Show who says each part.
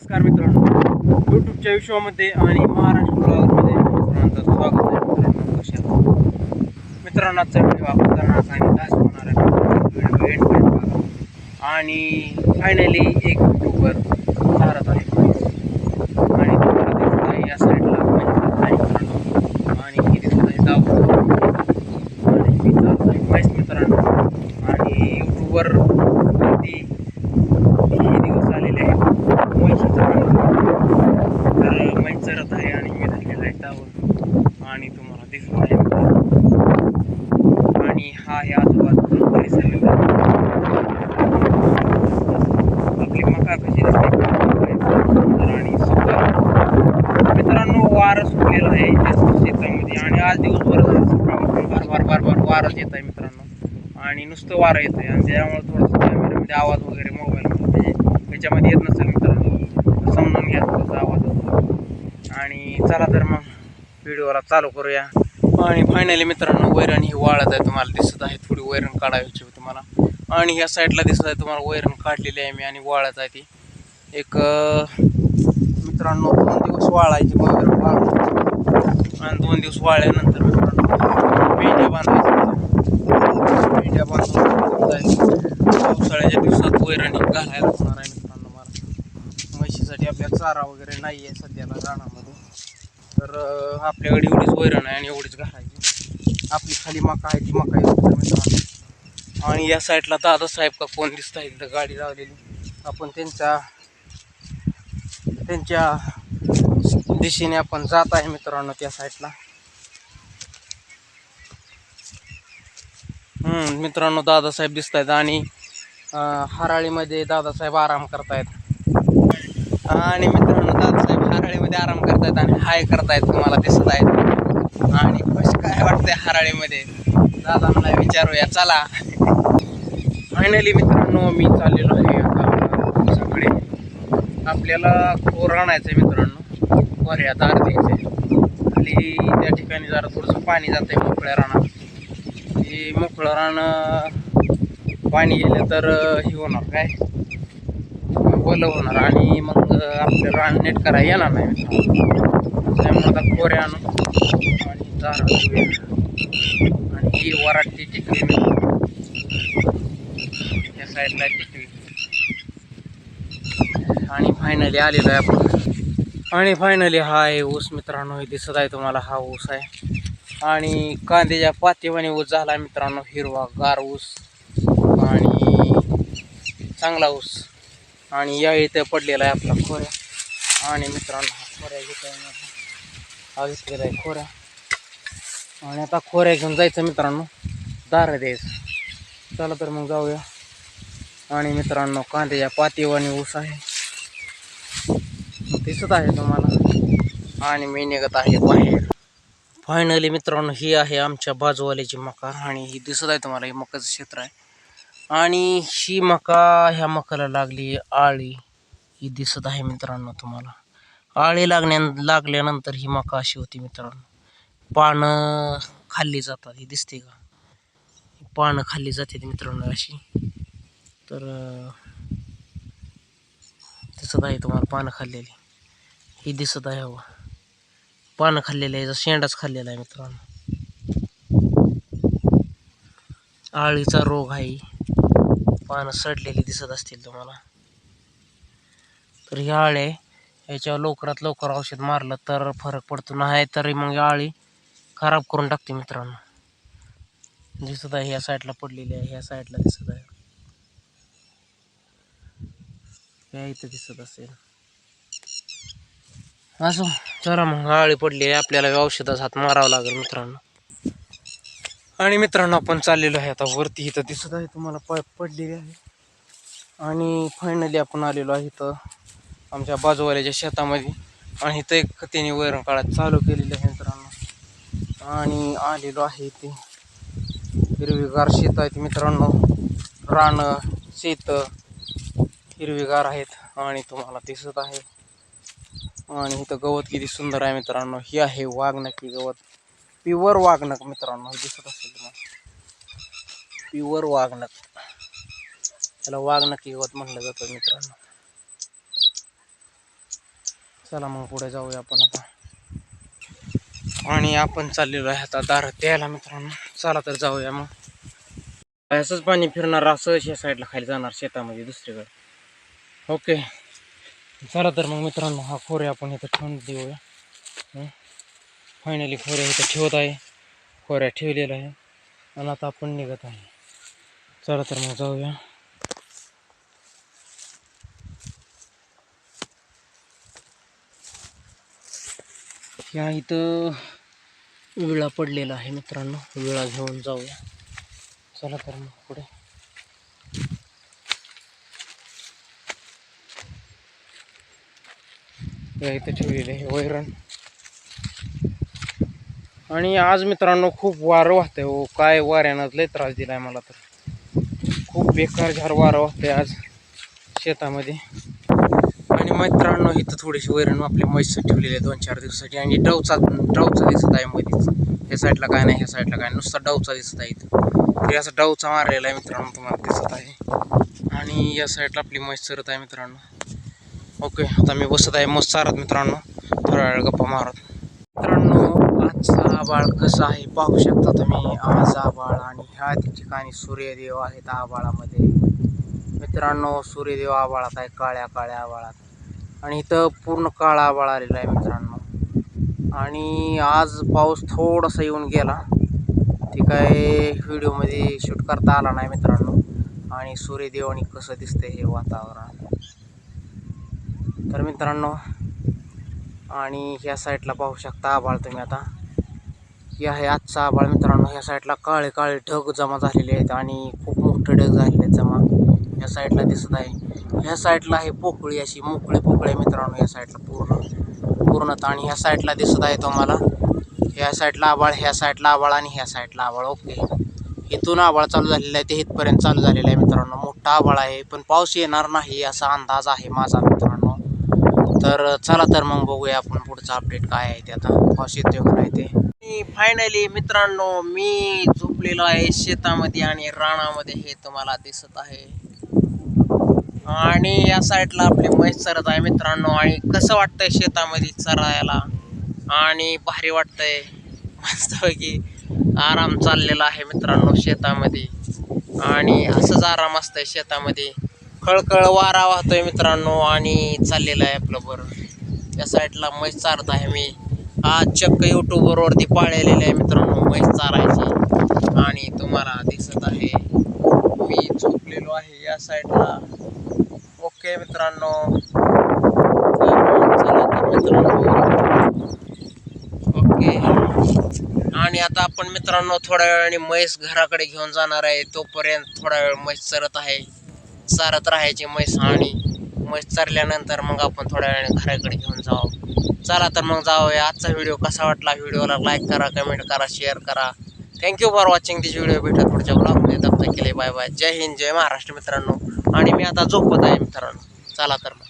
Speaker 1: नमस्कार मित्रांनो. यूट्यूबच्या विश्वामध्ये आणि महाराष्ट्र ब्लॉगमध्ये मित्रांचं स्वागत आहे मित्रांनो. कशा आहात? मित्रांनो आजचा व्हिडिओ आपण करणार आणि होणार आहे आणि फायनली एक यूट्यूबर चालत आहे आणि तुम्हाला दिसत आहे या साईडला म्हणजे आहे मित्रांनो आणि ही दिसत आहे दावत आणि मी चालत आहे महेश मित्रांनो आणि यूट्यूबर वरती हे दिवस आलेले आहेत म्हैशीचं तर म्हैस चरत आहे आणि मी धरलेला आहे टावर आणि तुम्हाला दिसत आहे आणि हा आहे आजूबाजूचा परिसर मित्रांनो. आपली मका कशी दिसते तर आणि सुकं मित्रांनो वारा सुटलेला आहे. जास्त शेतामध्ये आणि आज दिवसभर झालं सकाळपासून बार बार बार बार वारच येत आहे मित्रांनो. आणि नुसतं वारं येतं आहे आणि त्यामुळे थोडंसं कॅमेऱ्यामध्ये आवाज वगैरे मोबाईलमध्ये त्याच्यामध्ये म्हणजे येत नसेल मित्रांनो. समजून घ्या थोडासा आवाज. होतो आणि चला तर मग व्हिडिओला चालू करूया. आणि फायनली मित्रांनो वैरण ही वाळत आहे तुम्हाला दिसत आहे. थोडी वैरण काढायची होती तुम्हाला आणि ह्या साईडला दिसत आहे. तुम्हाला वैरण काढलेली आहे मी आणि वाळत आहे ती. एक मित्रांनो दोन दिवस वाळायची बरोबर वाळून आणि दोन दिवस वाळल्यानंतर मित्रांनो मेंढ्या बांधायच्या मेंढ्या बांधून पावसाळ्याच्या दिवसात वैराणी घालायला होणार आहे मित्रांनो मला. म्हशीसाठी आपल्या चारा वगैरे नाही आहे सध्याला रानामध्ये. तर आपल्याकडे एवढीच वैरण आहे आणि एवढीच घालायची. आपली खाली मका आहे ती मका आहे मित्रांनो. आणि या साईडला दादासाहेब का कोण दिसत आहे तिथं गाडी लावलेली. आपण त्यांच्या त्यांच्या दिशेने आपण जात आहे मित्रांनो त्या साईडला. हम्म, मित्रांनो दादासाहेब दिसत आहेत आणि हराळीमध्ये दादासाहेब आराम करतायत. आणि मित्रांनो दादासाहेब हराळीमध्ये आराम करतायत आणि हाय करतायत तुम्हाला दिसत आहेत. आणि कसं काय वाटतंय हराळीमध्ये? दादांना विचारूया चला. फायनली मित्रांनो मी चाललेलो आहे सगळे आपल्याला खोर आणायचं आहे मित्रांनो. खोऱ्या दार आहे खाली त्या ठिकाणी जरा थोडंसं पाणी जातं आहे मोकळ्या रानात. हे मोकळं रान पाणी गेलं तर हे होणार काय? ओलं होणार आणि मग आपलं रान नेट करायला येणार नाही. मित्रांनो. त्यामुळे आता कोऱ्या आणू आणि दार आणि. ही वराटची टिकली या साईडला टिकली आणि फायनली आलेलो आहे आपण. आणि फायनली हा आहे ऊस मित्रांनो दिसत आहे तुम्हाला हा ऊस आहे. आणि कांद्याच्या पातेवाने ऊस झाला मित्रांनो हिरवा गार ऊस. आणि चांगला ऊस. आणि या इथे पडलेला आहे आपला खोऱ्या. आणि मित्रांनो हा खोऱ्या घेता येणार हा घेतलेला आहे खोऱ्या. आणि आता खोऱ्या घेऊन जायचं मित्रांनो दार द्यायचं. चला तर मग जाऊया. आणि मित्रांनो कांद्याच्या पातेवाने ऊस आहे. दिसत आहे तुम्हाला. आणि मी निघत आहे बाहेर. फायनली मित्रांनो ही आहे आमच्या बाजूवाल्याची मका आणि ही दिसत आहे तुम्हाला ही मकाचं क्षेत्र आहे. आणि ही मका ह्या मकाला लागली आळी. ही दिसत आहे मित्रांनो तुम्हाला. आळी लागण्या लागल्यानंतर ही मका अशी होती मित्रांनो. पानं खाल्ली जातात ही दिसते का? पानं खाल्ली जाते मित्रांनो अशी. तर दिसत आहे तुम्हाला पानं खाल्लेली. ही दिसत आहे हवं. पानं खाल्लेलं आहे याचा शेंडाच खाल्लेला आहे मित्रांनो. आळीचा रोग आहे. पानं सडलेली दिसत असतील तुम्हाला. तर ही आळे याच्यावर लवकरात लवकर औषध मारलं तर फरक पडतो. नाही तरी मग आळी खराब करून टाकते मित्रांनो. दिसत आहे ह्या साईडला पडलेली आहे ह्या साईडला दिसत आहे. काय इथं दिसत असेल. असो जरा मग आळी पडली आहे. आपल्याला औषधाचा हात मारावं लागेल मित्रांनो. आणि मित्रांनो आपण चाललेलो आहे आता वरती. इथं दिसत आहे तुम्हाला पाईप पडलेली आहे. आणि फायनली आपण आलेलो आहे इथं आमच्या बाजूवाल्याच्या शेतामध्ये. आणि इथं एक त्याने वैरण काळात चालू केलेलं आहे मित्रांनो. आणि आलेलो आहे इथे. हिरवीगार शेत आहेत मित्रांनो. रानं शेत हिरवीगार आहेत. आणि तुम्हाला दिसत आहे. आणि इथं गवत किती सुंदर आहे मित्रांनो. ही आहे वाघनकी गवत. प्युअर वाघनक मित्रांनो दिसत असेल तुम्हाला. प्युअर वाघनक त्याला वाघनकी गवत म्हटलं जातं मित्रांनो. चला मग पुढे जाऊया आपण आता. आणि आपण चाललेलो आहे आता दार द्यायला मित्रांनो. चला तर जाऊया मग. असंच पाणी फिरणार असंच या साईडला खाली जाणार शेतामध्ये दुसरीकडे. ओके चला तर मग मित्रांनो हा खोरे आपण इथं ठेवून देऊया. फायनली खोऱ्या इथं ठेवत आहे. खोऱ्या ठेवलेला आहे. आणि आता आपण निघत आहे. चला तर मग जाऊया. या इथं विळा पडलेला आहे मित्रांनो. विळा घेऊन जाऊया. चला तर मग पुढे. या इथं ठेवलेलं आहे वैरण. आणि आज मित्रांनो खूप वारं वाहतंय हो. काय वाऱ्यानं लय त्रास दिलाय मला तर. खूप बेकार झार वारं वाहतंय आज शेतामध्ये. आणि मित्रांनो इथं थोडीशी वैरण आपली म्हैस ठेवलेली आहे दोन चार दिवसासाठी. आणि डवचा डवचा दिसत आहे मध्येच ह्या साईडला काय नाही ह्या साईडला काय नुसता डवचा दिसत आहे इथं. तरी असं डवचा मारलेला आहे मित्रांनो तुम्हाला दिसत आहे. आणि या साईडला आपली म्हैस चरत आहे मित्रांनो. ओके आता मी बसत आहे मस्त चारत मित्रांनो. थोड्या वेळ गप्पा मारत. मित्रांनो आजचा आबाळ कसं आहे पाहू शकता तुम्ही. आज आबाळ आणि ह्या ठिकाणी सूर्यदेव आहेत आबाळामध्ये. मित्रांनो सूर्यदेव आबाळात आहे काळ्या काळ्या आबाळात. आणि इथं पूर्ण काळा आबाळ आलेला आहे मित्रांनो. आणि आज पाऊस थोडासा येऊन गेला. ते काय व्हिडिओमध्ये शूट करता आला नाही मित्रांनो. आणि सूर्यदेवानी कसं दिसतंय हे वातावरण. तर मित्रांनो आणि ह्या साईडला पाहू शकता आबाळ तुम्ही आता. हे आहे आजचा आबाळ मित्रांनो ह्या साईडला काळे काळे ढग जमा झालेले आहेत आणि खूप मोठे ढग झालेले आहेत जमा. ह्या साईडला दिसत आहे. ह्या साईडला आहे पोकळी अशी मोकळी पोकळी आहे मित्रांनो ह्या साईडला पूर्ण. पूर्णत आणि ह्या साईडला दिसत आहे तुम्हाला. ह्या साईडला आबाळ ह्या साईडला आबाळ आणि ह्या साईडला आबाळ ओके. इथून आबाळ चालू झालेलं आहे ते इथपर्यंत चालू झालेलं आहे मित्रांनो. मोठा आबाळ आहे पण पाऊस येणार नाही असा अंदाज आहे माझा मित्रांनो. तर चला तर मग बघूया आपण पुढचा अपडेट काय आहे ते आता. पाऊस येतोय का नाही ते? फायनली मित्रांनो मी झोपलेलो आहे शेतामध्ये आणि रानामध्ये हे तुम्हाला दिसत आहे. आणि या साईडला आपली म्हैस चरत आहे मित्रांनो आणि कसं वाटतंय शेतामध्ये चरायला? आणि भारी वाटतंय. मस्तपैकी आराम चाललेला आहे मित्रांनो शेतामध्ये. आणि असंच आराम असतंय शेतामध्ये. खळखळ वारा वाहतोय मित्रांनो आणि चाललेलं आहे आपलं बरं. या साईडला म्हैस चारत आहे मी. आज चक्क यूट्यूबवरती पाळलेले आहे मित्रांनो म्हैस चारायची. आणि तुम्हाला दिसत आहे मी झोपलेलो आहे या साईडला. ओके मित्रांनो मित्रांनो. ओके. आणि आता आपण मित्रांनो थोड्या वेळाने म्हैस घराकडे घेऊन जाणार आहे. तोपर्यंत थोडा वेळ म्हैस चरत आहे. चारत राहायची म्हैस आणि म्हैस चरल्यानंतर मग आपण थोड्या वेळाने घराकडे घेऊन जाऊ. चला तर मग जाऊया. आजचा व्हिडिओ कसा वाटला व्हिडिओला लाईक करा कमेंट करा शेअर करा. Thank you for watching this video भेटत पुढच्या ब्लॉगमध्ये तब केले बाय बाय जय हिंद जय महाराष्ट्र मित्रांनो. आणि मी आता झोपत आहे मित्रांनो. चला तर मग.